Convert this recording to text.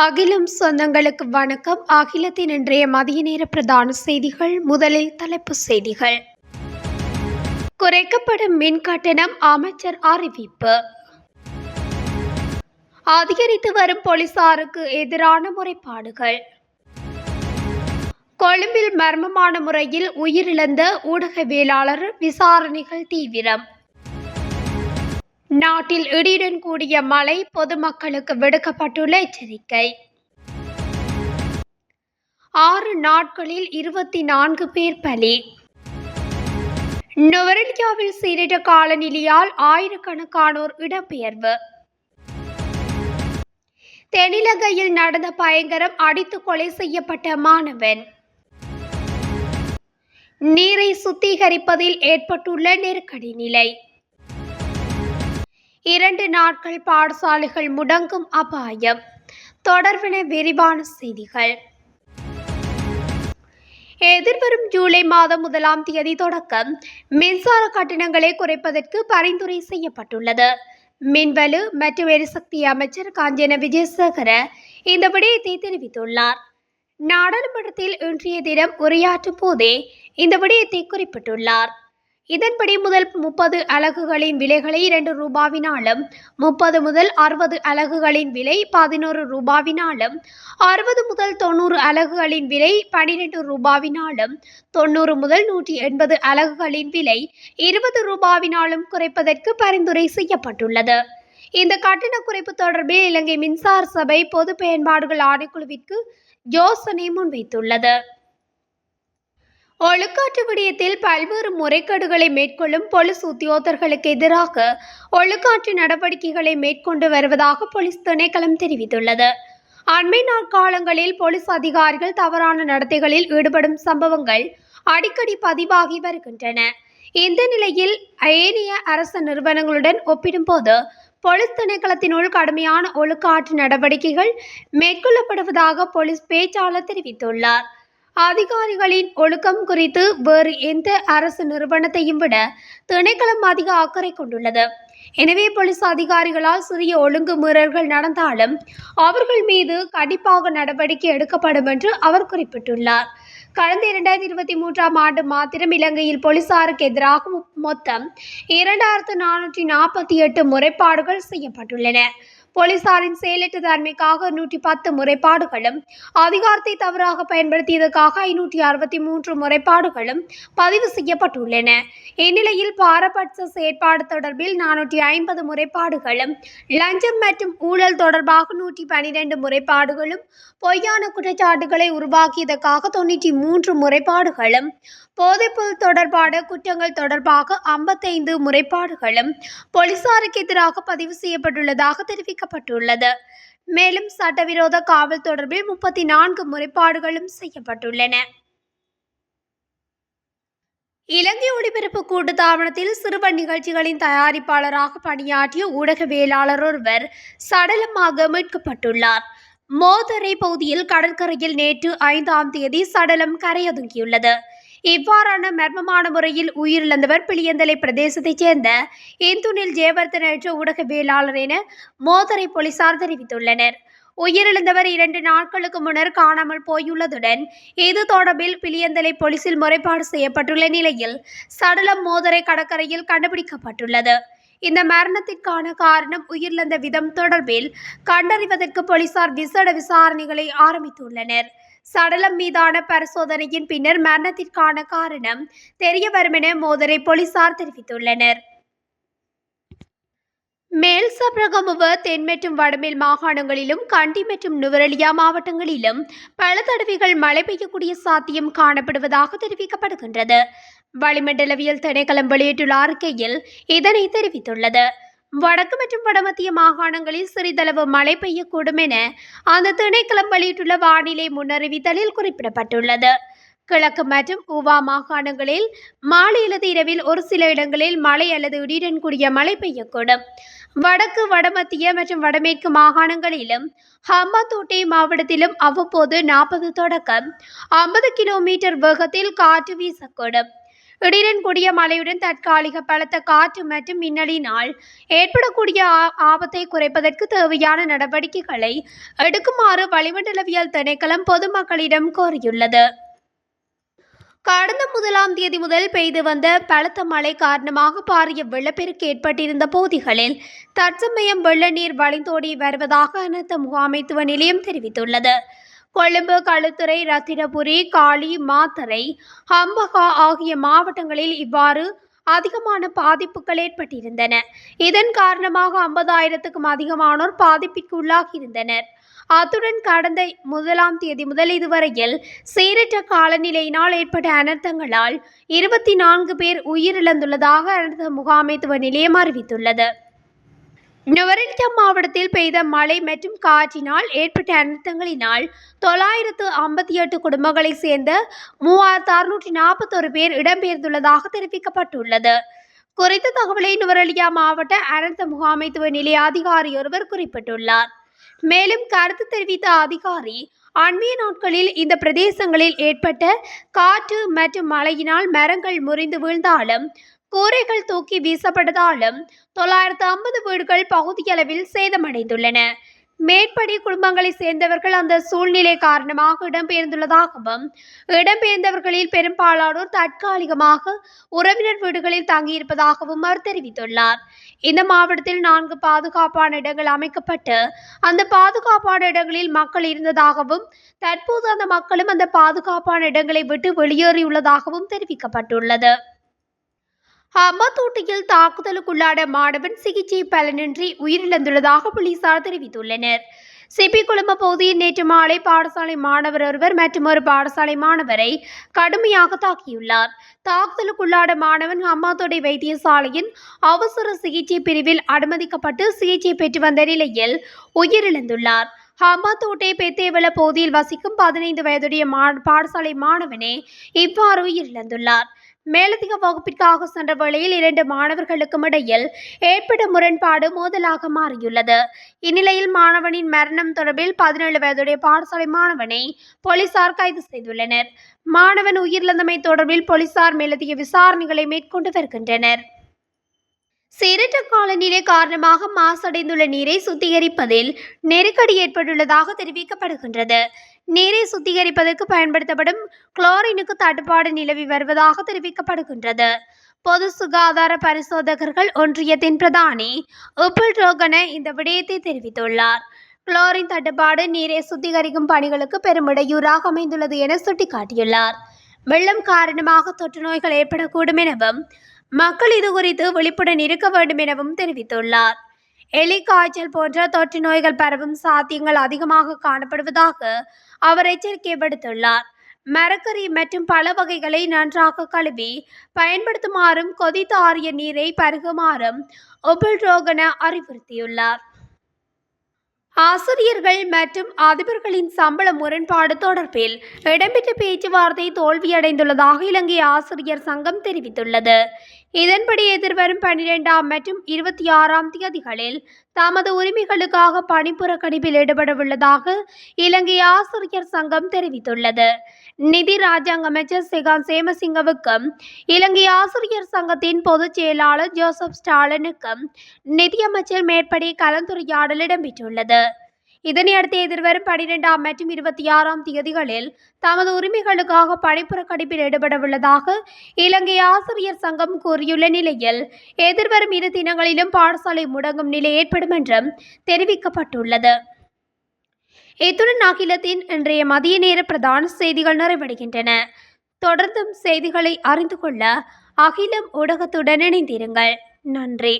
அகிலம் சொந்தங்களுக்கு வணக்கம். அகிலத்தின் இன்றைய மதிய நேர பிரதான செய்திகள். முதலில் தலைப்புச் செய்திகள். குறைக்கப்படும் மின் கட்டணம் அமைச்சர் அறிவிப்பு. அதிகரித்து வரும் போலீசாருக்கு எதிரான முறைப்பாடுகள். கொழும்பில் மர்மமான முறையில் உயிரிழந்த ஊடகவியலாளர் விசாரணைகள் தீவிரம். நாட்டில் இடியுடன் கூடிய மழை பொதுமக்களுக்கு விடுக்கப்பட்டுள்ள எச்சரிக்கை. ஆறு நாட்களில் இருபத்தி நான்கு பேர் பலி. நுவரெலியாவில் சீரிட காலநிலையால் ஆயிரக்கணக்கானோர் இடம்பெயர்வு. தென்னிலங்கையில் நடந்த பயங்கரம் அடித்து கொலை செய்யப்பட்ட மாணவன். நீரை சுத்திகரிப்பதில் ஏற்பட்டுள்ள நெருக்கடி நிலை. இரண்டு நாட்கள் பாடசாலைகள் முடங்கும் அபாயம். தொடர்பின விரிவான செய்திகள். எதிர்வரும் ஜூலை மாதம் முதலாம் தேதி தொடக்கம். மின்சார கட்டணங்களை குறைப்பதற்கு பரிந்துரை செய்யப்பட்டுள்ளது. மின்வலு மற்றும் எரிசக்தி அமைச்சர் காஞ்சன விஜயசேகர இந்த விடயத்தை தெரிவித்துள்ளார். நாடாளுமன்றத்தில் இன்றைய தினம் உரையாற்றும் போதே இந்த விடயத்தை குறிப்பிட்டுள்ளார். இதன்படி முதல் முப்பது அலகுகளின் விலைகளை இரண்டு ரூபாவினாலும் முப்பது முதல் அறுபது அலகுகளின் விலை பதினோரு ரூபாவினாலும் அறுபது முதல் தொண்ணூறு அலகுகளின் விலை பனிரெண்டு ரூபாவினாலும் தொண்ணூறு முதல் நூற்றி எண்பது அலகுகளின் விலை இருபது ரூபாவினாலும் குறைப்பதற்கு பரிந்துரை செய்யப்பட்டுள்ளது. இந்த கட்டண குறைப்பு தொடர்பில் இலங்கை மின்சார சபை பொது பயன்பாடுகள் ஆணைக்குழுவிற்கு யோசனை முன்வைத்துள்ளது. ஒழுக்காற்று விடயத்தில் பல்வேறு முறைகேடுகளை மேற்கொள்ளும் போலீஸ் உத்தியோகர்களுக்கு எதிராக ஒழுக்காற்று நடவடிக்கைகளை மேற்கொண்டு வருவதாக போலீஸ் திணைக்களம் தெரிவித்துள்ளது. அண்மை நாட்காலங்களில் போலீஸ் அதிகாரிகள் தவறான நடத்தைகளில் ஈடுபடும் சம்பவங்கள் அடிக்கடி பதிவாகி வருகின்றன. இந்த நிலையில் ஏனைய அரசு நிறுவனங்களுடன் ஒப்பிடும்போது போலீஸ் திணைக்களத்தினுள் கடுமையான ஒழுக்காற்று நடவடிக்கைகள் மேற்கொள்ளப்படுவதாக போலீஸ் பேச்சாளர் தெரிவித்துள்ளார். அதிகாரிகளின் ஒழுக்கம் குறித்து வேறு எந்த அரசு நிறுவனத்தையும் விட திணைக்களம் அதிக அக்கறை கொண்டுள்ளது. எனவே போலீஸ் அதிகாரிகளால் சிறிய ஒழுங்கு மீறல்கள் நடந்தாலும் அவர்கள் மீது கண்டிப்பாக நடவடிக்கை எடுக்கப்படும் என்று அவர் குறிப்பிட்டுள்ளார். கடந்த இரண்டாயிரத்தி இருபத்தி மூன்றாம் ஆண்டு மாத்திரம் இலங்கையில் போலீசாருக்கு எதிராக மொத்தம் இரண்டாயிரத்து நானூற்றி நாற்பத்தி எட்டு முறைப்பாடுகள் செய்யப்பட்டுள்ளன. போலீசாரின் செயலற்ற தன்மைக்காக நூற்றி பத்து முறைப்பாடுகளும் அதிகாரத்தை தவறாக பயன்படுத்தியதற்காக ஐநூற்றி அறுபத்தி மூன்று முறைப்பாடுகளும் பதிவு செய்யப்பட்டுள்ளன. இந்நிலையில் பாரபட்ச செயற்பாடு தொடர்பில் நானூற்றி ஐம்பது முறைப்பாடுகளும் லஞ்சம் மற்றும் ஊழல் தொடர்பாக நூற்றி பனிரெண்டு முறைப்பாடுகளும் பொய்யான குற்றச்சாட்டுகளை உருவாக்கியதற்காக தொண்ணூற்றி மூன்று முறைப்பாடுகளும் போதைப்பொருள் தொடர்பான குற்றங்கள் தொடர்பாக ஐம்பத்தைந்து முறைப்பாடுகளும் போலீசாருக்கு எதிராக பதிவு செய்யப்பட்டுள்ளதாக தெரிவிக்கப்பட்டுள்ளது மேலும் சட்டவிரோத காவல் தொடர்பில் முப்பத்தி நான்கு முறைப்பாடுகளும் செய்யப்பட்டுள்ளன. இலங்கை ஒளிபரப்பு கூட்டு தாபனத்தில் சிறுவன் நிகழ்ச்சிகளின் தயாரிப்பாளராக பணியாற்றிய ஊடகவியலாளர் ஒருவர் சடலமாக மீட்கப்பட்டுள்ளார். மோதரை பகுதியில் கடற்கரையில் நேற்று ஐந்தாம் தேதி சடலம் கரையொதுங்கியுள்ளது. இவ்வாறான மர்மமான முறையில் உயிரிழந்தவர் பிளியந்தலை பிரதேசத்தைச் சேர்ந்த இந்துனில் ஜெயவர்தன என்ற ஊடகவியலாளர் என மோதரை போலீசார் தெரிவித்துள்ளனர். உயிரிழந்தவர் இரண்டு நாட்களுக்கு முன்னர் காணாமல் போயுள்ளதுடன் இது தொடர்பில் பிளியந்தலை போலீசில் முறைப்பாடு செய்யப்பட்டுள்ள நிலையில் சடலம் மோதரை கடற்கரையில் கண்டுபிடிக்கப்பட்டுள்ளது. இந்த மரணத்திற்கான காரணம் உயிரிழந்த விதம் தொடர்பில் கண்டறிவதற்கு போலீசார் விசேட விசாரணைகளை ஆரம்பித்துள்ளனர். சடலம் மீதான பரிசோதனையின் பின்னர் மரணத்திற்கான காரணம் தெரிய வரும் என மோதரை போலீசார் தெரிவித்துள்ளனர். மேல் சப்ரகமுவ தென் மற்றும் வடமேல் மாகாணங்களிலும் கண்டி மற்றும் நுவரெலியா மாவட்டங்களிலும் பல தடவைகள் மழை பெய்யக்கூடிய சாத்தியம் காணப்படுவதாக தெரிவிக்கப்படுகின்றது. வளிமண்டலவியல் திணைக்களம் வெளியிட்டுள்ள அறிக்கையில் இதனை தெரிவித்துள்ளது. வடக்கு மற்றும் வடமத்திய மாகாணங்களில் சிறிதளவு மழை பெய்யக்கூடும் என அந்த திணைக்களம் வெளியிட்டுள்ள வானிலை முன்னறிவித்தலில் குறிப்பிடப்பட்டுள்ளது. கிழக்கு மற்றும் ஊவா மாகாணங்களில் மாலை அல்லது இரவில் ஒரு சில இடங்களில் மழை அல்லது இடியுடன் கூடிய மழை பெய்யக்கூடும். வடக்கு வடமத்திய மற்றும் வடமேற்கு மாகாணங்களிலும் ஹம்பாத்தோட்டை மாவட்டத்திலும் அவ்வப்போது நாற்பது தொடக்கம் ஐம்பது கிலோமீட்டர் வேகத்தில் காற்று வீசக்கூடும். இடியுடன் கூடிய மழையுடன் தற்காலிக பலத்த காற்று மற்றும் மின்னலினால் ஏற்படக்கூடிய ஆ- ஆபத்தை குறைப்பதற்கு தேவையான நடவடிக்கைகளை எடுக்குமாறு வளிமண்டலவியல் திணைக்களம் பொதுமக்களிடம் கோரியுள்ளது. கடந்த முதலாம் தேதி முதல் பெய்து வந்த பலத்த மழை காரணமாக பாரிய வெள்ளப்பெருக்கு ஏற்பட்டிருந்த பகுதிகளில் தற்சமயம் வெள்ள நீர் வழிந்தோடி வருவதாக அனர்த்த முகாமைத்துவ நிலையம் தெரிவித்துள்ளது. கொழும்பு களுத்துறை ரத்தினபுரி காளி மாத்தறை ஹம்பகா ஆகிய மாவட்டங்களில் இவ்வாறு அதிகமான பாதிப்புகள் ஏற்பட்டிருந்தன. இதன் காரணமாக ஐம்பதாயிரத்துக்கும் அதிகமானோர் பாதிப்பிற்கு உள்ளாகியிருந்தனர். அத்துடன் கடந்த முதலாம் தேதி முதல் இதுவரையில் சீரற்ற காலநிலையினால் ஏற்பட்ட அனர்த்தங்களால் இருபத்தி நான்கு பேர் உயிரிழந்துள்ளதாக அனர்த்த முகாமைத்துவ நிலையம் அறிவித்துள்ளது. நுவரெலியா மாவட்டத்தில் பெய்த மழை மற்றும் காற்றினால் ஏற்பட்ட அனர்த்தங்களினால் தொள்ளாயிரத்து ஐம்பத்தி எட்டு குடும்பங்களைச் சேர்ந்த மூவாயிரத்து அறுநூற்றி நாற்பத்தொரு பேர் இடம்பெயர்ந்துள்ளதாக தெரிவிக்கப்பட்டுள்ளது. குறித்த தகவலை நுவரெலியா மாவட்ட அனர்த்த முகாமைத்துவ நிலைய அதிகாரி ஒருவர் குறிப்பிட்டுள்ளார். மேலும் கருத்து தெரிவித்த அதிகாரி அண்மைய நாட்களில் இந்த பிரதேசங்களில் ஏற்பட்ட காற்று மற்றும் மழையினால் மரங்கள் முறிந்து வீழ்ந்தாலும் கூரைகள் தூக்கி வீசப்பட்டதாலும் தொள்ளாயிரத்து ஐம்பது வீடுகள் பகுதியளவில் சேதமடைந்துள்ளன. மேற்படி குடும்பங்களைச் சேர்ந்தவர்கள் அந்த சூழ்நிலை காரணமாக இடம்பெயர்ந்துள்ளதாகவும் இடம்பெயர்ந்தவர்களில் பெரும்பாலானோர் தற்காலிகமாக உறவினர் வீடுகளில் தங்கியிருப்பதாகவும் அவர் தெரிவித்துள்ளார். இந்த மாவட்டத்தில் நான்கு பாதுகாப்பான இடங்கள் அமைக்கப்பட்டு அந்த பாதுகாப்பான இடங்களில் மக்கள் இருந்ததாகவும் தற்போது அந்த மக்களும் அந்த பாதுகாப்பான இடங்களை விட்டு வெளியேறியுள்ளதாகவும் தெரிவிக்கப்பட்டுள்ளது. ஹம்பாத்தோட்டையில் தாக்குதலுக்குள்ளான மாணவன் சிகிச்சை பலனின்றி உயிரிழந்துள்ளதாக போலீசார் தெரிவித்துள்ளனர். சிபி குழும பகுதியில் நேற்று மாலை பாடசாலை மாணவர் ஒருவர் மற்றும் ஒரு பாடசாலை மாணவரை கடுமையாக தாக்கியுள்ளார். தாக்குதலுக்குள்ளான மாணவன் அம்மாத்தோடை வைத்தியசாலையின் அவசர சிகிச்சை பிரிவில் அனுமதிக்கப்பட்டு சிகிச்சை பெற்று வந்த நிலையில் உயிரிழந்துள்ளார். ஹம்பாத்தோட்டை பெத்தேவள பகுதியில் வசிக்கும் பதினைந்து வயதுடைய மா பாடசாலை மாணவனே இவ்வாறு உயிரிழந்துள்ளார். மேலதிக வகுப்பிற்காக சென்ற வேளையில் இரண்டு மாணவர்களுக்கும் இடையில் ஏற்பட்ட முரண்பாடு மோதலாக மாறியுள்ளது. இந்நிலையில் மாணவனின் மரணம் தொடர்பில் பதினேழு வயதுடைய பாடசாலை மாணவனை போலீசார் கைது செய்துள்ளனர். மாணவன் உயிரிழந்தமை தொடர்பில் போலீசார் மேலதிக விசாரணைகளை மேற்கொண்டு வருகின்றனர். சீரற்ற காலநிலை காரணமாக மாசடைந்துள்ள நீரை சுத்திகரிப்பதில் நெருக்கடி ஏற்பட்டுள்ளதாக தெரிவிக்கப்படுகின்றது. நீரை சுத்திகரிப்பதற்கு பயன்படுத்தப்படும் குளோரினுக்கு தட்டுப்பாடு நிலவி வருவதாக தெரிவிக்கப்படுகின்றது. பொது சுகாதார பரிசோதகர்கள் ஒன்றியத்தின் பிரதானி உப்புல் ரோகன இந்த விடயத்தை தெரிவித்துள்ளார். குளோரின் தட்டுப்பாடு நீரை சுத்திகரிக்கும் பணிகளுக்கு பெரும் இடையூறாக அமைந்துள்ளது என சுட்டிக்காட்டியுள்ளார். வெள்ளம் காரணமாக தொற்று நோய்கள் ஏற்படக்கூடும் எனவும் மக்கள் இது குறித்து விழிப்புடன் இருக்க வேண்டும் எனவும் தெரிவித்துள்ளார். எலி காய்ச்சல் போன்ற தொற்று நோய்கள் பரவும் சாத்தியங்கள் அதிகமாக காணப்படுவதாக அவர் எச்சரிக்கை விடுத்துள்ளார். மரக்கறி மற்றும் பல வகைகளை நன்றாக கழுவி பயன்படுத்துமாறும் கொதித்த ஆறிய நீரை பருகுமாறும் ஒபில் ரோகன அறிவுறுத்தியுள்ளார். ஆசிரியர்கள் மற்றும் அதிபர்களின் சம்பள முரண்பாடு தொடர்பில் இடம்பெற்ற பேச்சுவார்த்தை தோல்வியடைந்துள்ளதாக இலங்கை ஆசிரியர் சங்கம் தெரிவித்துள்ளது. இதன்படி எதிர்வரும் பனிரெண்டாம் மற்றும் இருபத்தி ஆறாம் தேதிகளில் தமது உரிமைகளுக்காக பணிப்புறக்கணிப்பில் ஈடுபடவுள்ளதாக இலங்கை ஆசிரியர் சங்கம் தெரிவித்துள்ளது. நிதி ராஜாங்க அமைச்சர் சிகான் சேமசிங்கவுக்கும் இலங்கை ஆசிரியர் சங்கத்தின் பொதுச் செயலாளர் ஜோசப் ஸ்டாலினுக்கும் நிதியமைச்சர் மேற்படி கலந்துரையாடல் இடம்பெற்றுள்ளது. இதனையடுத்து எதிர்வரும் பனிரெண்டாம் மற்றும் இருபத்தி ஆறாம் தேதிகளில் தமது உரிமைகளுக்காக பணிப்புறக்கணிப்பில் ஈடுபடவுள்ளதாக இலங்கை ஆசிரியர் சங்கம் கூறியுள்ள நிலையில் எதிர்வரும் இரு தினங்களிலும் பாடசாலை முடங்கும் நிலை ஏற்படும் என்றும் தெரிவிக்கப்பட்டுள்ளது. இத்துடன் அகிலத்தின் இன்றைய மதிய நேர பிரதான செய்திகள் நிறைவடைகின்றன. தொடர்ந்தும் செய்திகளை அறிந்து கொள்ள அகிலம் ஊடகத்துடன் இணைந்திருங்கள். நன்றி.